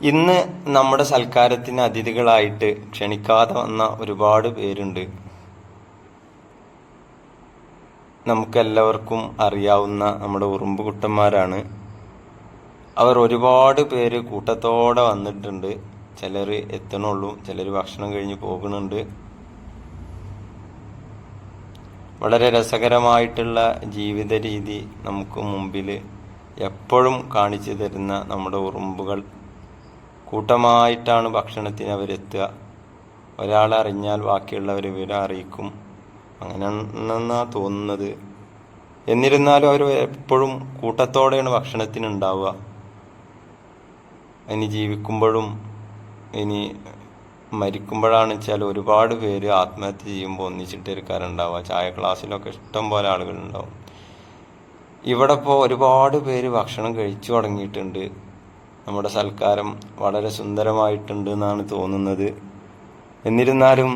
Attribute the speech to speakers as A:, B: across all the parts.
A: ഇന്ന് നമ്മുടെ സൽക്കാരത്തിന് അതിഥികളായിട്ട് ക്ഷണിക്കാതെ വന്ന ഒരുപാട് പേരുണ്ട്. നമുക്കെല്ലാവർക്കും അറിയാവുന്ന നമ്മുടെ ഉറുമ്പ് കുട്ടന്മാരാണ്. അവർ ഒരുപാട് പേര് കൂട്ടത്തോടെ വന്നിട്ടുണ്ട്. ചിലർ എത്തണുള്ളൂ ചിലർ ഭക്ഷണം കഴിഞ്ഞ് പോകുന്നുണ്ട്. വളരെ രസകരമായിട്ടുള്ള ജീവിത രീതി നമുക്ക് മുമ്പിൽ എപ്പോഴും കാണിച്ചു തരുന്ന നമ്മുടെ ഉറുമ്പുകൾ. കൂട്ടമായിട്ടാണ് ഭക്ഷണത്തിന് അവരെത്തുക. ഒരാളെ അറിഞ്ഞാൽ ബാക്കിയുള്ളവർ വിവരം അറിയിക്കും. അങ്ങനെയാണെന്നാണ് തോന്നുന്നത്. എന്നിരുന്നാലും അവർ എപ്പോഴും കൂട്ടത്തോടെയാണ് ഭക്ഷണത്തിന് ഉണ്ടാവുക. ഇനി ജീവിക്കുമ്പോഴും ഇനി മരിക്കുമ്പോഴാണ് വെച്ചാൽ ഒരുപാട് പേര് ആത്മഹത്യ ചെയ്യുമ്പോൾ ഒന്നിച്ചിട്ട് ഒന്നിച്ചിട്ടിരിക്കാറുണ്ടാവുക ചായ ക്ലാസ്സിലൊക്കെ ഇഷ്ടം പോലെ ആളുകളുണ്ടാവും. ഇവിടെ ഇപ്പോൾ ഒരുപാട് പേര് ഭക്ഷണം കഴിച്ചു തുടങ്ങിയിട്ടുണ്ട്. നമ്മുടെ സൽക്കാരം വളരെ സുന്ദരമായിട്ടുണ്ട് എന്നാണ് തോന്നുന്നത്. എന്നിരുന്നാലും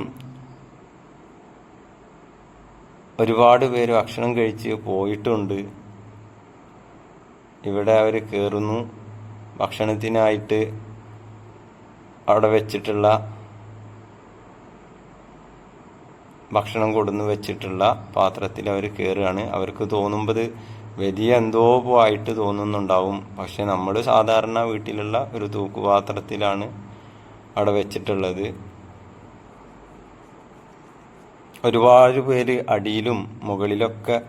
A: ഒരുപാട് പേര് ഭക്ഷണം കഴിച്ച് പോയിട്ടുണ്ട്. ഇവിടെ അവർ കയറുന്നു ഭക്ഷണത്തിനായിട്ട് അവിടെ വെച്ചിട്ടുള്ള ഭക്ഷണം കൊടുന്ന് വെച്ചിട്ടുള്ള പാത്രത്തിൽ അവർ കയറുകയാണ് അവർക്ക് തോന്നുമ്പോൾ വലിയ എന്തോ ആയിട്ട് തോന്നുന്നുണ്ടാവും. പക്ഷെ നമ്മൾ സാധാരണ വീട്ടിലുള്ള ഒരു തൂക്കുപാത്രത്തിലാണ് അവിടെ വെച്ചിട്ടുള്ളത്. ഒരുപാട് പേര് അടിയിലും മുകളിലൊക്കെ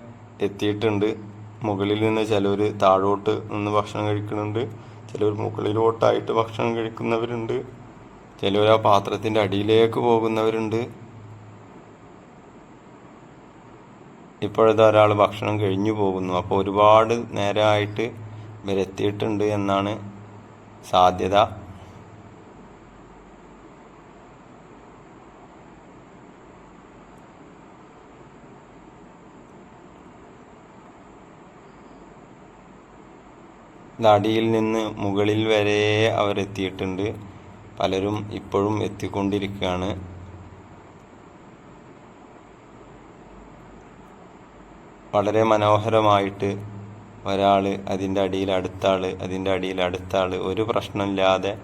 A: എത്തിയിട്ടുണ്ട്. മുകളിൽ നിന്ന് ചിലർ താഴോട്ട് നിന്ന് ഭക്ഷണം കഴിക്കുന്നുണ്ട്. ചിലർ മുകളിലോട്ടായിട്ട് ഭക്ഷണം കഴിക്കുന്നവരുണ്ട്. ചിലർ ആ പാത്രത്തിന്റെ അടിയിലേക്ക് പോകുന്നവരുണ്ട്. ഇപ്പോഴത്തെ ഒരാൾ ഭക്ഷണം കഴിഞ്ഞു പോകുന്നു. അപ്പോൾ ഒരുപാട് നേരമായിട്ട് ഇവരെത്തിയിട്ടുണ്ട് എന്നാണ് സാധ്യത. അടിയിൽ നിന്ന് മുകളിൽ വരെ അവരെത്തിയിട്ടുണ്ട്. പലരും ഇപ്പോഴും എത്തിക്കൊണ്ടിരിക്കുകയാണ്. വളരെ മനോഹരമായിട്ട് ഒരാൾ അതിന്റെ അടിയിൽ അടുത്ത ആൾ അതിന്റെ അടിയിൽ അടുത്ത ആൾ ഒരു പ്രശ്നമില്ലാതെ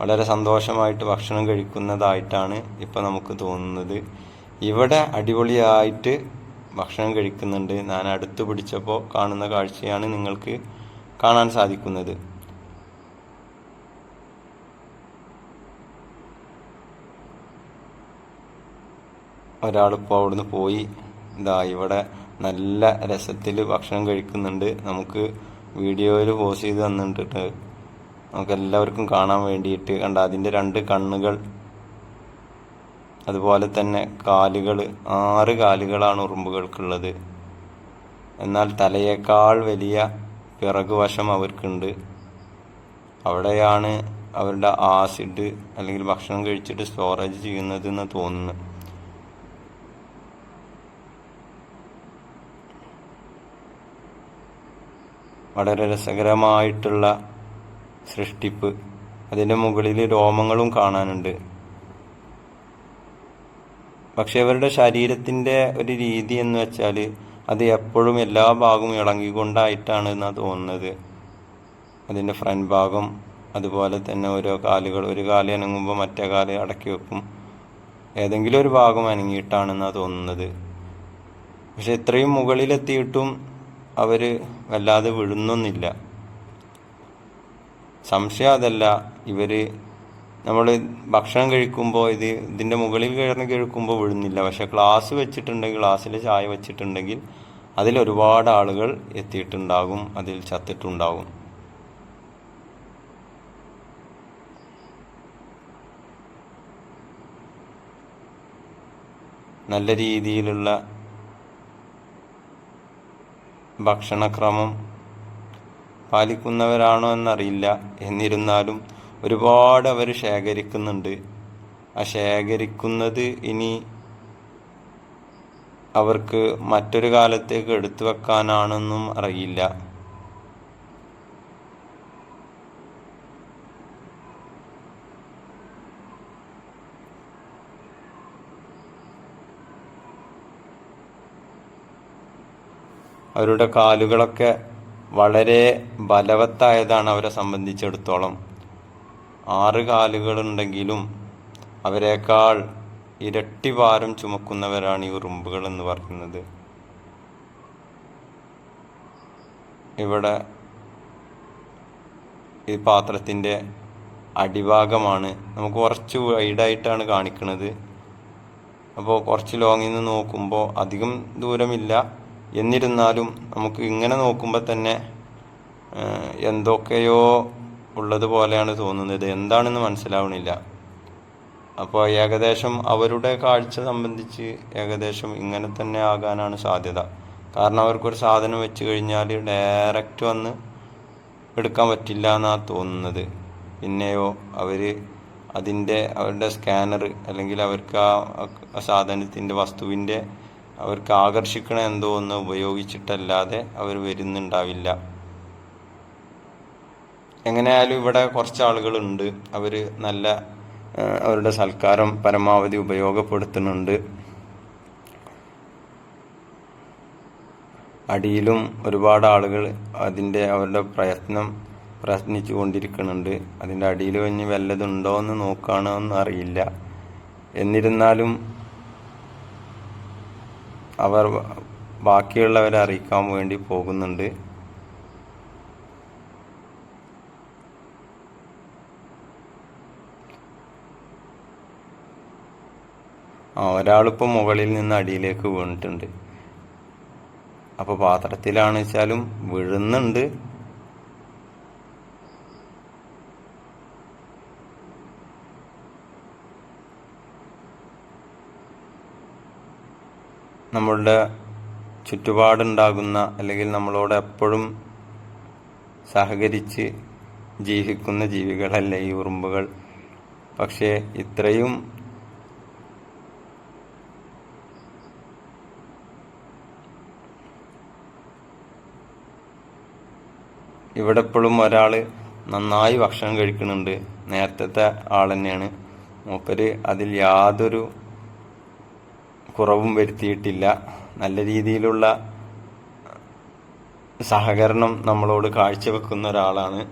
A: വളരെ സന്തോഷമായിട്ട് ഭക്ഷണം കഴിക്കുന്നതായിട്ടാണ് ഇപ്പം നമുക്ക് തോന്നുന്നത്. ഇവിടെ അടിപൊളിയായിട്ട് ഭക്ഷണം കഴിക്കുന്നുണ്ട്. ഞാൻ അടുത്ത് പിടിച്ചപ്പോൾ കാണുന്ന കാഴ്ചയാണ് നിങ്ങൾക്ക് കാണാൻ സാധിക്കുന്നത്. ഒരാളിപ്പോൾ അവിടുന്ന് പോയി. ഇതാ ഇവിടെ നല്ല രസത്തിൽ ഭക്ഷണം കഴിക്കുന്നുണ്ട്. നമുക്ക് വീഡിയോയിൽ പോസ്റ്റ് ചെയ്ത് തന്നിട്ടുണ്ട് നമുക്ക് എല്ലാവർക്കും കാണാൻ വേണ്ടിയിട്ട്. കണ്ട അതിന്റെ രണ്ട് കണ്ണുകൾ അതുപോലെ തന്നെ കാലുകൾ ആറ് കാലുകളാണ് ഉറുമ്പുകൾക്കുള്ളത്. എന്നാൽ തലയേക്കാൾ വലിയ പിറകുവശം അവർക്കുണ്ട്. അവിടെയാണ് അവരുടെ ആസിഡ് അല്ലെങ്കിൽ ഭക്ഷണം കഴിച്ചിട്ട് സ്റ്റോറേജ് ചെയ്യുന്നത് എന്ന് തോന്നുന്നു. വളരെ രസകരമായിട്ടുള്ള സൃഷ്ടിപ്പ്. അതിന്റെ മുകളിൽ രോമങ്ങളും കാണാനുണ്ട്. പക്ഷെ അവരുടെ ശരീരത്തിന്റെ ഒരു രീതി എന്ന് വെച്ചാൽ അത് എപ്പോഴും എല്ലാ ഭാഗവും ഇളങ്ങിക്കൊണ്ടായിട്ടാണ് എന്നാണ് തോന്നുന്നത്. അതിന്റെ ഫ്രണ്ട് ഭാഗം അതുപോലെ തന്നെ ഓരോ കാലുകൾ ഒരു കാൽ അനങ്ങുമ്പോൾ മറ്റേ കാൽ അടക്കി വെക്കും. ഏതെങ്കിലും ഒരു ഭാഗം അനങ്ങിയിട്ടാണെന്നാണ് തോന്നുന്നത്. പക്ഷെ ഇത്രയും മുകളിലെത്തിയിട്ടും അവർ വല്ലാതെ വിഴുന്നൊന്നില്ല സംശയം അതല്ല ഇവർ നമ്മൾ ഭക്ഷണം കഴിക്കുമ്പോൾ ഇത് ഇതിന്റെ മുകളിൽ കിടന്ന് കഴിക്കുമ്പോൾ വിഴുന്നില്ല. പക്ഷെ ഗ്ലാസ് വെച്ചിട്ടുണ്ടെങ്കിൽ ഗ്ലാസ്സിൽ ചായ വെച്ചിട്ടുണ്ടെങ്കിൽ അതിൽ ഒരുപാട് ആളുകൾ എത്തിയിട്ടുണ്ടാകും അതിൽ ചത്തിട്ടുണ്ടാകും. നല്ല രീതിയിലുള്ള ഭക്ഷണക്രമം പാലിക്കുന്നവരാണോ എന്നറിയില്ല. എന്നിരുന്നാലും ഒരുപാട് അവർ ശേഖരിക്കുന്നുണ്ട്. ആ ശേഖരിക്കുന്നത് ഇനി അവർക്ക് മറ്റൊരു കാലത്തേക്ക് എടുത്തു വെക്കാനാണെന്നും അറിയില്ല. അവരുടെ കാലുകളൊക്കെ വളരെ ബലവത്തായതാണ് അവരെ സംബന്ധിച്ചിടത്തോളം. ആറ് കാലുകളുണ്ടെങ്കിലും അവരെക്കാൾ ഇരട്ടി ഭാരം ചുമക്കുന്നവരാണ് ഈ ഉറുമ്പുകൾ എന്ന് പറയുന്നത്. ഇവിടെ ഈ പാത്രത്തിന്റെ അടിഭാഗമാണ്. നമുക്ക് കുറച്ച് വൈഡായിട്ടാണ് കാണിക്കുന്നത് അപ്പോൾ കുറച്ച് ലോങ്ങിൽ നിന്ന് നോക്കുമ്പോൾ അധികം ദൂരമില്ല. എന്നിരുന്നാലും നമുക്ക് ഇങ്ങനെ നോക്കുമ്പോൾ തന്നെ എന്തൊക്കെയോ ഉള്ളതുപോലെയാണ് തോന്നുന്നത്. എന്താണെന്ന് മനസ്സിലാവണില്ല. അപ്പോൾ ഏകദേശം അവരുടെ കാഴ്ച സംബന്ധിച്ച് ഏകദേശം ഇങ്ങനെ തന്നെ ആകാനാണ് സാധ്യത. കാരണം അവർക്കൊരു സാധനം വെച്ച് കഴിഞ്ഞാൽ ഡയറക്റ്റ് വന്ന് എടുക്കാൻ പറ്റില്ല എന്നാണ് തോന്നുന്നത്. പിന്നെയോ അവർ അതിന്റെ അവരുടെ സ്കാനർ അല്ലെങ്കിൽ അവർക്ക് ആ സാധനത്തിന്റെ വസ്തുവിന്റെ അവർക്ക് ആകർഷിക്കണ എന്തോ ഒന്ന് ഉപയോഗിച്ചിട്ടല്ലാതെ അവർ വരുന്നുണ്ടാവില്ല. എങ്ങനെയായാലും ഇവിടെ കുറച്ച് ആളുകളുണ്ട് അവർ നല്ല അവരുടെ സൽക്കാരം പരമാവധി ഉപയോഗപ്പെടുത്തുന്നുണ്ട്. അടിയിലും ഒരുപാട് ആളുകൾ അതിന്റെ അവരുടെ പ്രയത്നം പ്രയത്നിച്ചു കൊണ്ടിരിക്കുന്നുണ്ട്. അതിന്റെ അടിയിൽ കഴിഞ്ഞ് വല്ലതുണ്ടോ എന്ന് നോക്കുകയാണോ എന്നറിയില്ല. എന്നിരുന്നാലും അവർ ബാക്കിയുള്ളവരെ അറിയിക്കാൻ വേണ്ടി പോകുന്നുണ്ട്. ആ ഒരാളിപ്പോൾ മുകളിൽ നിന്ന് അടിയിലേക്ക് വീണിട്ടുണ്ട്. അപ്പോൾ പാത്രത്തിലാണ് വെച്ചാലും വീഴുന്നുണ്ട്. നമ്മളുടെ ചുറ്റുപാടുണ്ടാകുന്ന അല്ലെങ്കിൽ നമ്മളോട് എപ്പോഴും സഹകരിച്ച് ജീവിക്കുന്ന ജീവികളല്ല ഈ ഉറുമ്പുകൾ. പക്ഷേ ഇത്രയും ഇവിടെ ഇപ്പോഴും ഒരാൾ നന്നായി ഭക്ഷണം കഴിക്കുന്നുണ്ട്. നേരത്തെ ആൾ തന്നെയാണ് മൂപ്പര് അതിൽ യാതൊരു കുറവും വരുത്തിയിട്ടില്ല. നല്ല രീതിയിലുള്ള സഹകരണം നമ്മളോട് കാഴ്ചവെക്കുന്ന ഒരാളാണ്.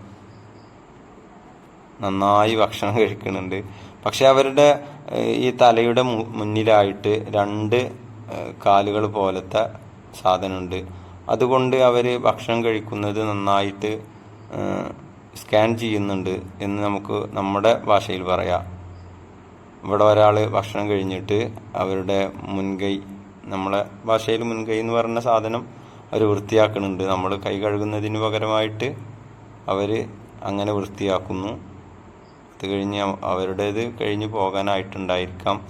A: നന്നായി ഭക്ഷണം കഴിക്കുന്നുണ്ട്. പക്ഷെ അവരുടെ ഈ തലയുടെ മുന്നിലായിട്ട് രണ്ട് കാലുകൾ പോലത്തെ സാധനമുണ്ട്. അതുകൊണ്ട് അവർ ഭക്ഷണം കഴിക്കുന്നത് നന്നായിട്ട് സ്കാൻ ചെയ്യുന്നുണ്ട് എന്ന് നമുക്ക് നമ്മുടെ ഭാഷയിൽ പറയാം. ഇവിടെ ഒരാൾ ഭക്ഷണം കഴിഞ്ഞിട്ട് അവരുടെ മുൻകൈ നമ്മളെ ഭാഷയിൽ മുൻകൈ എന്ന് പറഞ്ഞ സാധനം അവർ വൃത്തിയാക്കുന്നുണ്ട്. നമ്മൾ കൈ കഴുകുന്നതിന് പകരമായിട്ട് അവർ അങ്ങനെ വൃത്തിയാക്കുന്നു. അത് കഴിഞ്ഞ് അവ- അവരുടേത് കഴിഞ്ഞ് പോകാനായിട്ടുണ്ടായിരിക്കാം.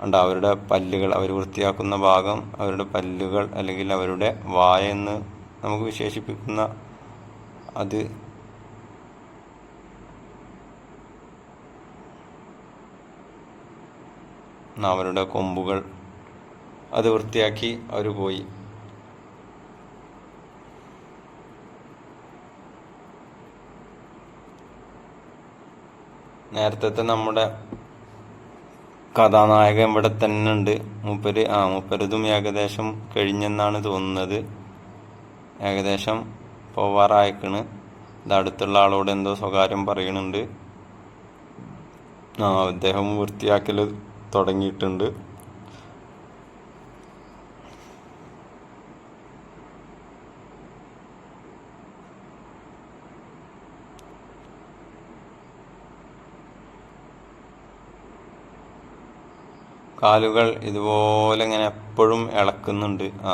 A: ഉണ്ട് അവരുടെ പല്ലുകൾ അവർ വൃത്തിയാക്കുന്ന ഭാഗം അവരുടെ പല്ലുകൾ അല്ലെങ്കിൽ അവരുടെ വായ എന്ന് നമുക്ക് വിശേഷിപ്പിക്കുന്ന അത് അവരുടെ കൊമ്പുകൾ അത് വൃത്തിയാക്കി അവർ പോയി. നേരത്തെ നമ്മുടെ കഥാനായകൻ ഇവിടെ തന്നെ ഉണ്ട് മൂപ്പര് ആ മൂപ്പരതും ഏകദേശം കഴിഞ്ഞെന്നാണ് തോന്നുന്നത്. ഏകദേശം പോവാറായിക്കണ്. ഇത് അടുത്തുള്ള ആളോട് എന്തോ സ്വകാര്യം പറയുന്നുണ്ട് ആ അദ്ദേഹം വൃത്തിയാക്കൽ തുടങ്ങിയിട്ടുണ്ട്. കാലുകൾ ഇതുപോലെ ഇങ്ങനെ എപ്പോഴും ഇളക്കുന്നുണ്ട്. ആ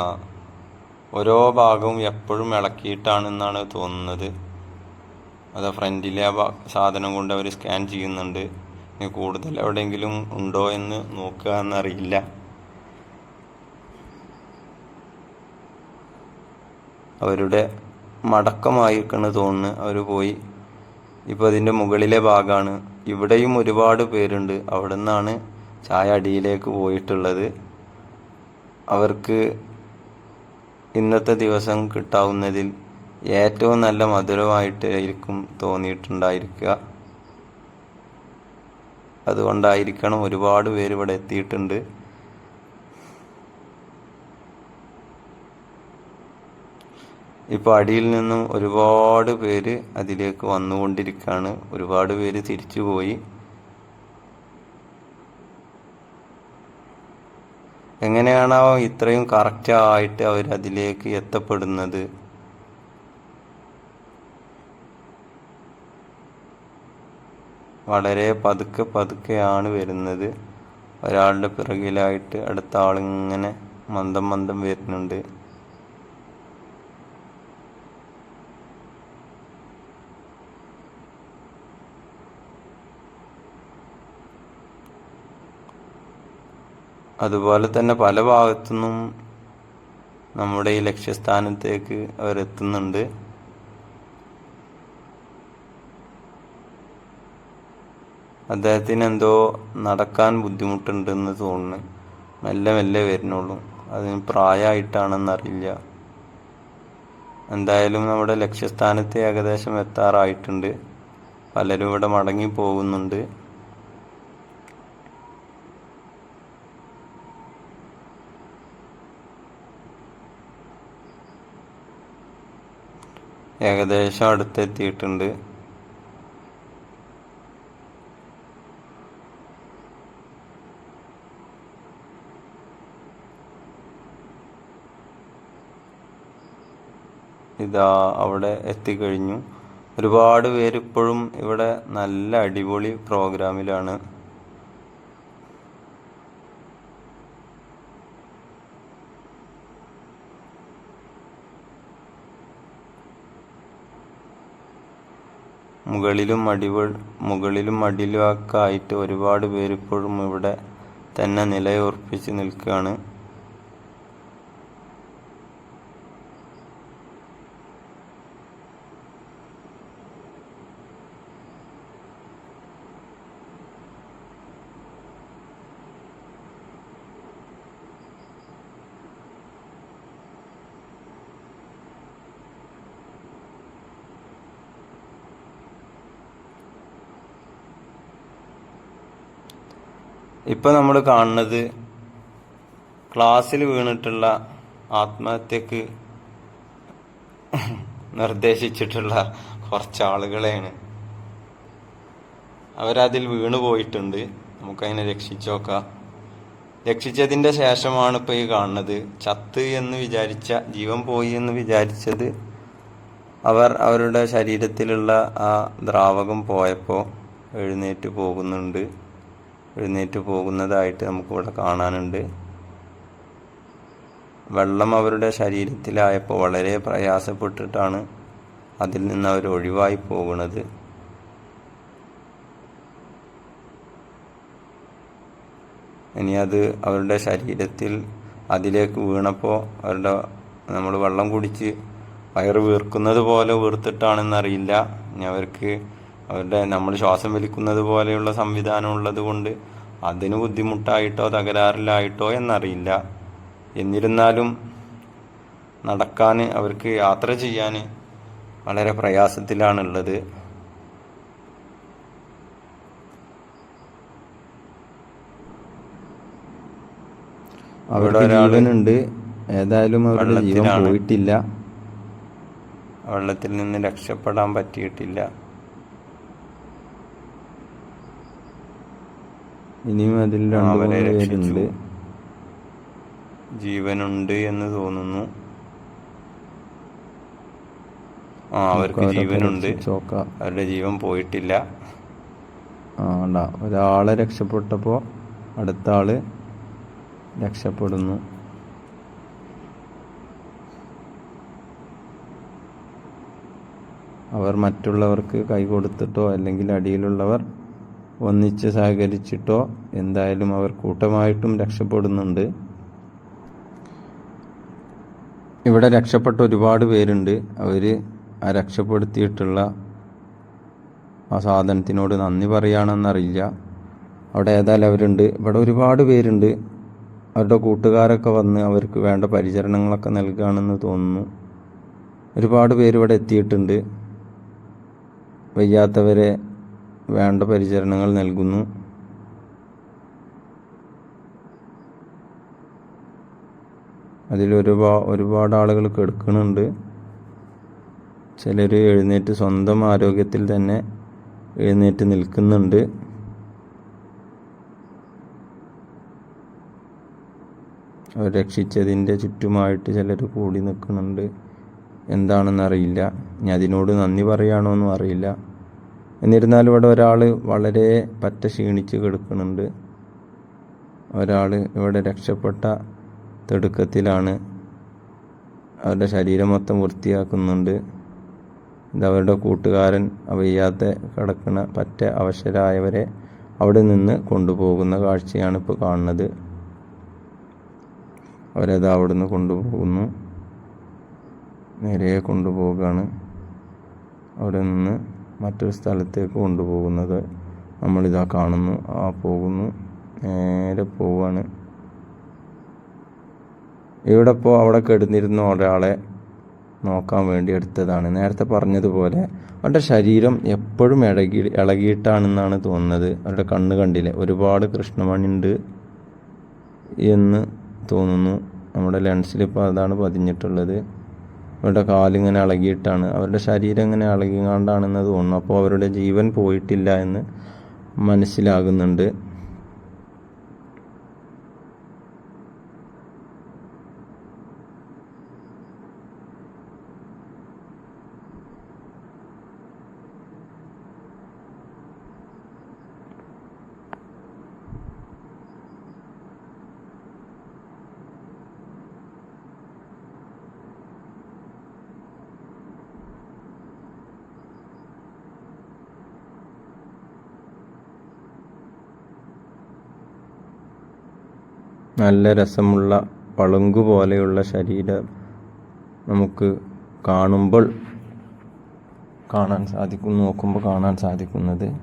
A: ഓരോ ഭാഗവും എപ്പോഴും ഇളക്കിയിട്ടാണെന്നാണ് തോന്നുന്നത്. അത് ഫ്രണ്ടിലെ ആ സാധനം കൊണ്ട് അവർ സ്കാൻ ചെയ്യുന്നുണ്ട്. കൂടുതൽ എവിടെയെങ്കിലും ഉണ്ടോ എന്ന് നോക്കുക എന്നറിയില്ല. അവരുടെ മടക്കമായിരിക്കണ് തോന്നുന്നു. അവർ പോയി. ഇപ്പോൾ അതിന്റെ മുകളിലെ ഭാഗമാണ് ഇവിടെയും ഒരുപാട് പേരുണ്ട്. അവിടെ നിന്നാണ് ചായ അടിയിലേക്ക് പോയിട്ടുള്ളത്. അവർക്ക് ഇന്നത്തെ ദിവസം കിട്ടാവുന്നതിൽ ഏറ്റവും നല്ല മധുരമായിട്ടായിരിക്കും തോന്നിയിട്ടുണ്ടായിരിക്കുക. അതുകൊണ്ടായിരിക്കണം ഒരുപാട് പേര് ഇവിടെ എത്തിയിട്ടുണ്ട്. ഇപ്പോൾ അടിയിൽ നിന്നും ഒരുപാട് പേര് അതിലേക്ക് വന്നുകൊണ്ടിരിക്കുകയാണ് ഒരുപാട് പേര് തിരിച്ചു പോയി എങ്ങനെയാണാവോ ഇത്രയും കറക്റ്റായിട്ട് അവർ അതിലേക്ക് എത്തപ്പെടുന്നത്? വളരെ പതുക്കെ പതുക്കെയാണ് വരുന്നത്. ഒരാളുടെ പിറകിലായിട്ട് അടുത്ത ആളിങ്ങനെ മന്ദം മന്ദം വരുന്നുണ്ട്. അതുപോലെ തന്നെ പല ഭാഗത്തു നിന്നും നമ്മുടെ ഈ ലക്ഷ്യസ്ഥാനത്തേക്ക് അവരെത്തുന്നുണ്ട്. അദ്ദേഹത്തിന് എന്തോ നടക്കാൻ ബുദ്ധിമുട്ടുണ്ടെന്ന് തോന്നുന്നു. മെല്ലെ മെല്ലെ വരുന്നുള്ളൂ. അതിന് പ്രായമായിട്ടാണെന്നറിയില്ല. എന്തായാലും നമ്മുടെ ലക്ഷ്യസ്ഥാനത്ത് ഏകദേശം എത്താറായിട്ടുണ്ട്. പലരും ഇവിടെ മടങ്ങി പോകുന്നുണ്ട്. ഏകദേശം അടുത്തെത്തിയിട്ടുണ്ട്. ഇതാ അവിടെ എത്തിക്കഴിഞ്ഞു. ഒരുപാട് പേര് ഇപ്പോഴും ഇവിടെ നല്ല അടിപൊളി പ്രോഗ്രാമിലാണ്. മുകളിലും അടിവ മുകളിലും അടിലുമൊക്കെ ആയിട്ട് ഒരുപാട് പേരിപ്പോഴും ഇവിടെ തന്നെ നിലയുറപ്പിച്ച് നിൽക്കുകയാണ്. ഇപ്പൊ നമ്മൾ കാണുന്നത് ക്ലാസ്സിൽ വീണിട്ടുള്ള ആത്മഹത്യക്ക് നിർദ്ദേശിച്ചിട്ടുള്ള കുറച്ച് ആളുകളെയാണ് അവരതിൽ വീണു പോയിട്ടുണ്ട്. നമുക്കതിനെ രക്ഷിച്ചു നോക്കാം. രക്ഷിച്ചതിന്റെ ശേഷമാണ് ഇപ്പൊ ഈ കാണുന്നത്. ചത്ത് എന്ന് വിചാരിച്ച ജീവൻ പോയി എന്ന് വിചാരിച്ചത് അവർ അവരുടെ ശരീരത്തിലുള്ള ആ ദ്രാവകം പോയപ്പോൾ എഴുന്നേറ്റ് പോകുന്നുണ്ട്. എഴുന്നേറ്റ് പോകുന്നതായിട്ട് നമുക്കിവിടെ കാണാനുണ്ട്. വെള്ളം അവരുടെ ശരീരത്തിലായപ്പോൾ വളരെ പ്രയാസപ്പെട്ടിട്ടാണ് അതിൽ നിന്ന് അവർ ഒഴിവായി പോകുന്നത്. ഇനി അത് അവരുടെ ശരീരത്തിൽ അതിലേക്ക് വീണപ്പോൾ അവരുടെ നമ്മൾ വെള്ളം കുടിച്ച് വയറ് വീർക്കുന്നത് പോലെ വീർത്തിട്ടാണെന്നറിയില്ല. ഇനി അവർക്ക് അവരുടെ നമ്മൾ ശ്വാസം വലിക്കുന്നത് പോലെയുള്ള സംവിധാനം ഉള്ളത് കൊണ്ട് അതിന് ബുദ്ധിമുട്ടായിട്ടോ തകരാറിലായിട്ടോ എന്നറിയില്ല. എന്നിരുന്നാലും നടക്കാൻ അവർക്ക് യാത്ര ചെയ്യാൻ വളരെ പ്രയാസത്തിലാണുള്ളത്.
B: അവിടെ ഒരാളുണ്ട് ഏതായാലും അവരുടെ ജീവൻ പോയിട്ടില്ല.
A: വെള്ളത്തിൽ നിന്ന് രക്ഷപ്പെടാൻ പറ്റിയിട്ടില്ല.
B: ഇനിയും അതിൽ രണ്ടുപേരുണ്ട്
A: അവരെ രക്ഷിച്ചു. ജീവനുണ്ട് എന്ന് തോന്നുന്നു. ആ അവർക്ക് ജീവനുണ്ട്. അവരുടെ ജീവൻ പോയിട്ടില്ല.
B: ആ ഒരാളെ രക്ഷപ്പെട്ടപ്പോൾ അടുത്ത ആൾ രക്ഷപ്പെടുന്നു. അവർ മറ്റുള്ളവർക്ക് കൈ കൊടുത്തിട്ടോ അല്ലെങ്കിൽ അടിയിലുള്ളവർ ഒന്നിച്ച് സഹകരിച്ചിട്ടോ എന്തായാലും അവർ കൂട്ടമായിട്ടും രക്ഷപ്പെടുന്നുണ്ട്. ഇവിടെ രക്ഷപ്പെട്ട ഒരുപാട് പേരുണ്ട്. അവർ ആ രക്ഷപ്പെടുത്തിയിട്ടുള്ള ആ സാധനത്തിനോട് നന്ദി പറയുകയാണെന്നറിയില്ല അവിടെ ഏതായാലും അവരുണ്ട്. ഇവിടെ ഒരുപാട് പേരുണ്ട്. അവരുടെ കൂട്ടുകാരൊക്കെ വന്ന് അവർക്ക് വേണ്ട പരിചരണങ്ങളൊക്കെ നൽകുകയാണെന്ന് തോന്നുന്നു. ഒരുപാട് പേര് ഇവിടെ എത്തിയിട്ടുണ്ട്. വയ്യാത്തവരെ വേണ്ട പരിചരണങ്ങൾ നൽകുന്നു. അതിൽ ഒരുപാ ഒരുപാട് ആളുകൾ കിടക്കുന്നുണ്ട്
A: ചിലർ എഴുന്നേറ്റ് സ്വന്തം ആരോഗ്യത്തിൽ തന്നെ എഴുന്നേറ്റ് നിൽക്കുന്നുണ്ട്. അവർ രക്ഷിച്ചതിന്റെ ചുറ്റുമായിട്ട് ചിലർ കൂടി നിൽക്കുന്നുണ്ട്. എന്താണെന്നറിയില്ല. ഇനി അതിനോട് നന്ദി പറയുകയാണോ എന്നും അറിയില്ല. എന്നിരുന്നാലും ഇവിടെ ഒരാൾ വളരെ പറ്റ ക്ഷീണിച്ച് കിടക്കുന്നുണ്ട്. ഒരാൾ ഇവിടെ രക്ഷപ്പെട്ട തിടുക്കത്തിലാണ്. അവരുടെ ശരീരം മൊത്തം വൃത്തിയാക്കുന്നുണ്ട്. ഇത് അവരുടെ കൂട്ടുകാരൻ വയ്യാതെ കിടക്കുന്ന പറ്റ അവശരായവരെ അവിടെ നിന്ന് കൊണ്ടുപോകുന്ന കാഴ്ചയാണ് ഇപ്പോൾ കാണുന്നത്. അവരത് അവിടുന്ന് കൊണ്ടുപോകുന്നു. നേരെ കൊണ്ടുപോവുകയാണ് അവിടെ നിന്ന് മറ്റൊരു സ്ഥലത്തേക്ക് കൊണ്ടുപോകുന്നത് നമ്മളിതാ കാണുന്നു. ആ പോകുന്നു. നേരെ പോവാണ്. ഇവിടെ ഇപ്പോൾ അവിടെ കിടന്നിരുന്ന ഒരാളെ നോക്കാൻ വേണ്ടി എടുത്തതാണ്. നേരത്തെ പറഞ്ഞതുപോലെ അവരുടെ ശരീരം എപ്പോഴും ഇളകി ഇളകിയിട്ടാണെന്നാണ് തോന്നുന്നത്. അവരുടെ കണ്ണ് കണ്ടില്ലേ? ഒരുപാട് കൃഷ്ണമണിയുണ്ട് എന്ന് തോന്നുന്നു. നമ്മുടെ ലെൻസിൽ ഇപ്പോൾ അതാണ് പതിഞ്ഞിട്ടുള്ളത്. അവരുടെ കാലിങ്ങനെ ഇളകിയിട്ടാണ് അവരുടെ ശരീരം ഇങ്ങനെ ഇളകിങ്ങാണ്ടാണെന്ന് തോന്നുന്നു അപ്പോൾ അവരുടെ ജീവൻ പോയിട്ടില്ല എന്ന് മനസ്സിലാകുന്നുണ്ട്. നല്ല രസമുള്ള പളുങ്കു പോലെയുള്ള ശരീരം നമുക്ക് കാണുമ്പോൾ കാണാൻ സാധിക്കും നോക്കുമ്പോൾ കാണാൻ സാധിക്കുന്നത്.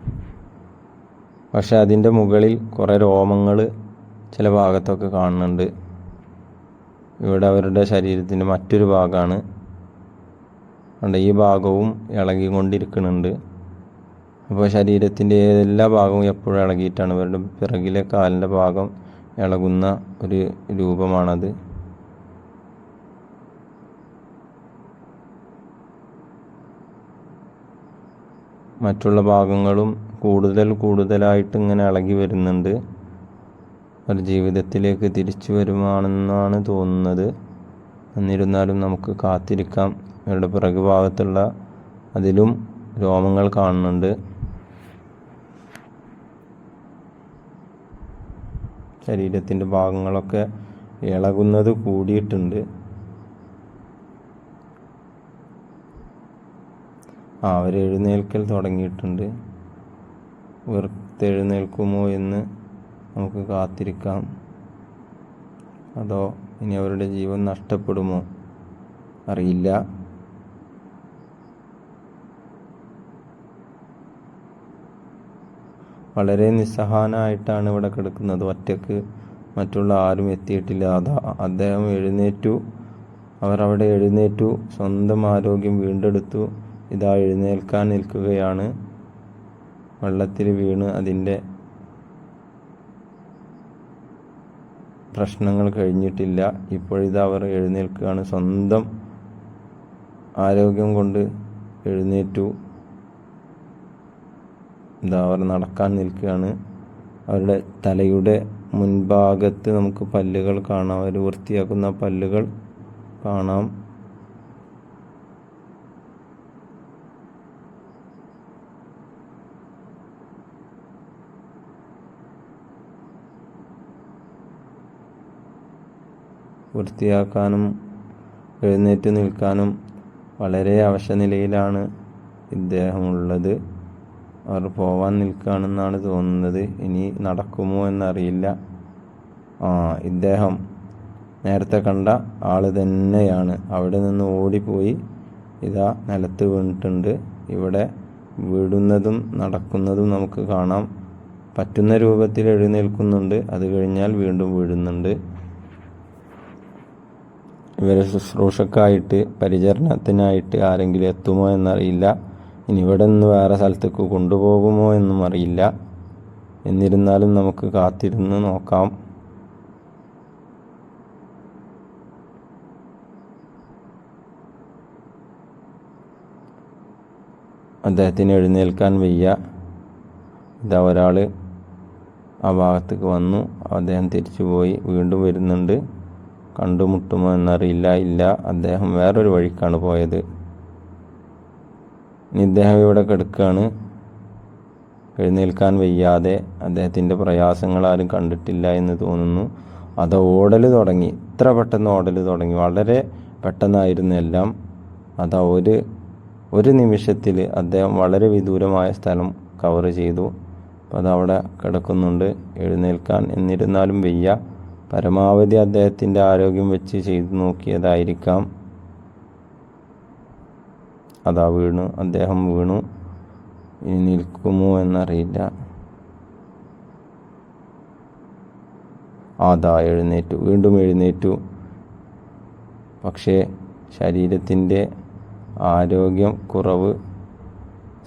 A: പക്ഷെ അതിന്റെ മുകളിൽ കുറേ രോമങ്ങൾ ചില ഭാഗത്തൊക്കെ കാണുന്നുണ്ട്. ഇവിടെ അവരുടെ ശരീരത്തിന്റെ മറ്റൊരു ഭാഗമാണ്. അതുകൊണ്ട് ഈ ഭാഗവും ഇളകിക്കൊണ്ടിരിക്കുന്നുണ്ട്. അപ്പോൾ ശരീരത്തിന്റെ എല്ലാ ഭാഗവും എപ്പോഴും ഇളകിയിട്ടാണ്. ഇവരുടെ പിറകിലെ കാലിന്റെ ഭാഗം ഇളകുന്ന ഒരു രൂപമാണത്. മറ്റുള്ള ഭാഗങ്ങളും കൂടുതൽ കൂടുതലായിട്ട് ഇങ്ങനെ ഇളകി വരുന്നുണ്ട്. ഒരു ജീവിതത്തിലേക്ക് തിരിച്ചു വരുമാണെന്നാണ് തോന്നുന്നത്. എന്നിരുന്നാലും നമുക്ക് കാത്തിരിക്കാം. ഇവരുടെ പിറകു ഭാഗത്തുള്ള അതിലും രോമങ്ങൾ കാണുന്നുണ്ട്. ശരീരത്തിന്റെ ഭാഗങ്ങളൊക്കെ ഇളകുന്നത് കൂടിയിട്ടുണ്ട്. അവർ എഴുന്നേൽക്കൽ തുടങ്ങിയിട്ടുണ്ട്. വെറുത്തെഴുന്നേൽക്കുമോ എന്ന് നമുക്ക് കാത്തിരിക്കാം. അതോ ഇനി അവരുടെ ജീവൻ നഷ്ടപ്പെടുമോ? അറിയില്ല. വളരെ നിസ്സഹാനായിട്ടാണ് ഇവിടെ കിടക്കുന്നത്. ഒറ്റയ്ക്ക് മറ്റുള്ള ആരും എത്തിയിട്ടില്ല. അതാ അദ്ദേഹം എഴുന്നേറ്റു. അവർ അവിടെ എഴുന്നേറ്റു. സ്വന്തം ആരോഗ്യം വീണ്ടെടുത്തു. ഇതാ എഴുന്നേൽക്കാൻ നിൽക്കുകയാണ്. വെള്ളത്തിൽ വീണ് അതിന്റെ പ്രശ്നങ്ങൾ കഴിഞ്ഞിട്ടില്ല. ഇപ്പോഴിതാ അവർ എഴുന്നേൽക്കുകയാണ്. സ്വന്തം ആരോഗ്യം കൊണ്ട് എഴുന്നേറ്റു. ഇതാ അവർ നടക്കാൻ നിൽക്കുകയാണ്. അവരുടെ തലയുടെ മുൻഭാഗത്ത് നമുക്ക് പല്ലുകൾ കാണാം. അവർ വൃത്തിയാക്കുന്ന പല്ലുകൾ കാണാം. വൃത്തിയാക്കാനും എഴുന്നേറ്റ് നിൽക്കാനും വളരെ അവശനിലയിലാണ് ഇദ്ദേഹമുള്ളത്. അവർ പോവാൻ നിൽക്കുകയാണെന്നാണ് തോന്നുന്നത്. ഇനി നടക്കുമോ എന്നറിയില്ല. ഇദ്ദേഹം നേരത്തെ കണ്ട ആൾ തന്നെയാണ്. അവിടെ നിന്ന് ഓടിപ്പോയി ഇതാ നിലത്ത് വീണിട്ടുണ്ട്. ഇവിടെ വീടുന്നതും നടക്കുന്നതും നമുക്ക് കാണാം. പറ്റുന്ന രൂപത്തിൽ എഴുന്നേൽക്കുന്നുണ്ട്. അത് കഴിഞ്ഞാൽ വീണ്ടും വീഴുന്നുണ്ട് ഇവരെ ശുശ്രൂഷക്കായിട്ട് പരിചരണത്തിനായിട്ട് ആരെങ്കിലും എത്തുമോ എന്നറിയില്ല. ഇനി ഇവിടെ നിന്ന് വേറെ സ്ഥലത്തേക്ക് കൊണ്ടുപോകുമോ എന്നും അറിയില്ല. എന്നിരുന്നാലും നമുക്ക് കാത്തിരുന്ന് നോക്കാം. അദ്ദേഹത്തിന് എഴുന്നേൽക്കാൻ വയ്യ. ഇതാ ഒരാൾ ആ ഭാഗത്തേക്ക് വന്നു. അദ്ദേഹം തിരിച്ചു പോയി. വീണ്ടും വരുന്നുണ്ട്. കണ്ടുമുട്ടുമോ എന്നറിയില്ല. ഇല്ല. അദ്ദേഹം വേറൊരു വഴിക്കാണ് പോയത്. ഇദ്ദേഹം ഇവിടെ കിടക്കുകയാണ് എഴുന്നേൽക്കാൻ വയ്യാതെ അദ്ദേഹത്തിന്റെ പ്രയാസങ്ങൾ ആരും കണ്ടിട്ടില്ല എന്ന് തോന്നുന്നു. അത് ഓടൽ തുടങ്ങി. ഇത്ര പെട്ടെന്ന് ഓടൽ തുടങ്ങി. വളരെ പെട്ടെന്നായിരുന്നു എല്ലാം. അതാ ഒരു ഒരു നിമിഷത്തിൽ അദ്ദേഹം വളരെ വിദൂരമായ സ്ഥലം കവർ ചെയ്തു. അപ്പോൾ അതവിടെ കിടക്കുന്നുണ്ട്. എഴുന്നേൽക്കാൻ എന്നിരുന്നാലും വയ്യ. പരമാവധി അദ്ദേഹത്തിന്റെ ആരോഗ്യം വെച്ച് ചെയ്തു നോക്കിയതായിരിക്കാം. അതാ വീണു അദ്ദേഹം വീണു. ഇനി നിൽക്കുമോ എന്നറിയില്ല. അതാ എഴുന്നേറ്റു വീണ്ടും എഴുന്നേറ്റു. പക്ഷേ ശരീരത്തിന്റെ ആരോഗ്യം കുറവ്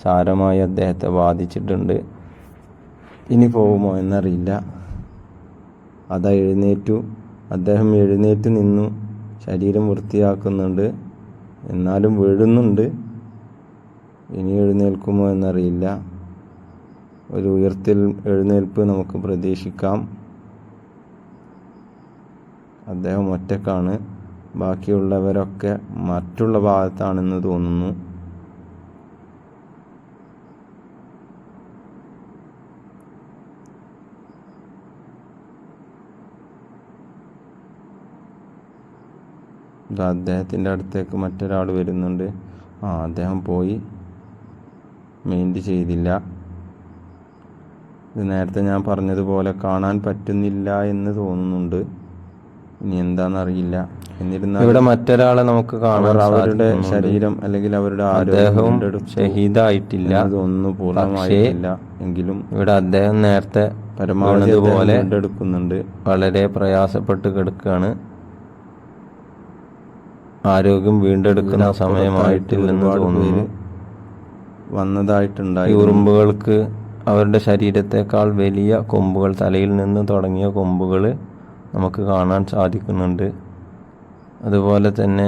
A: സാരമായി അദ്ദേഹത്തെ ബാധിച്ചിട്ടുണ്ട്. ഇനി പോകുമോ എന്നറിയില്ല. അതാ എഴുന്നേറ്റു. അദ്ദേഹം എഴുന്നേറ്റ് നിന്നു. ശരീരം വൃത്തിയാക്കുന്നുണ്ട്. എന്നാലും വീഴുന്നുണ്ട്. ഇനി എഴുന്നേൽക്കുമോ എന്നറിയില്ല. ഒരു ഉയർത്തിൽ എഴുന്നേൽപ്പ് നമുക്ക് പ്രതീക്ഷിക്കാം. അദ്ദേഹം ഒറ്റക്കാണ്. ബാക്കിയുള്ളവരൊക്കെ മറ്റുള്ള ഭാഗത്താണെന്ന് തോന്നുന്നു. അദ്ദേഹത്തിന്റെ അടുത്തേക്ക് മറ്റൊരാൾ വരുന്നുണ്ട്. ആ അദ്ദേഹം പോയി. മെയിന്റ് ചെയ്തില്ല. ഇത് നേരത്തെ ഞാൻ പറഞ്ഞതുപോലെ കാണാൻ പറ്റുന്നില്ല എന്ന് തോന്നുന്നുണ്ട്. ഇനി എന്താണെന്നറിയില്ല. എന്നിരുന്നാൽ ഇവിടെ മറ്റൊരാളെ നമുക്ക് കാണാൻ അവരുടെ ശരീരം അല്ലെങ്കിൽ അവരുടെ ആരോഗ്യം ഷഹീദായിട്ടില്ല അതൊന്നും പൂർണമായിട്ടില്ല. എങ്കിലും ഇവിടെ അദ്ദേഹം നേരത്തെ പരമാവധി പോലെ എടുക്കുന്നുണ്ട് വളരെ പ്രയാസപ്പെട്ട് കിടക്കുകയാണ്. ആരോഗ്യം വീണ്ടെടുക്കുന്ന സമയമായിട്ടില്ലെന്ന് തോന്നുന്നു. വന്നതായിട്ടുണ്ടായി ഉറുമ്പുകൾക്ക് അവരുടെ ശരീരത്തെക്കാൾ വലിയ കൊമ്പുകൾ തലയിൽ നിന്ന് തുടങ്ങിയ കൊമ്പുകൾ നമുക്ക് കാണാൻ സാധിക്കുന്നുണ്ട്. അതുപോലെ തന്നെ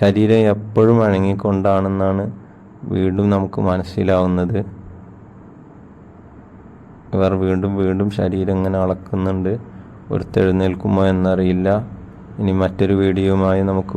A: ശരീരം എപ്പോഴും അണങ്ങിക്കൊണ്ടാണെന്നാണ് വീണ്ടും നമുക്ക് മനസ്സിലാവുന്നത്. ഇവർ വീണ്ടും വീണ്ടും ശരീരം ഇങ്ങനെ അളക്കുന്നുണ്ട്. ഒരുത്തെഴുന്നേൽക്കുമോ എന്നറിയില്ല. ഇനി മറ്റൊരു വീഡിയോയുമായി നമുക്ക്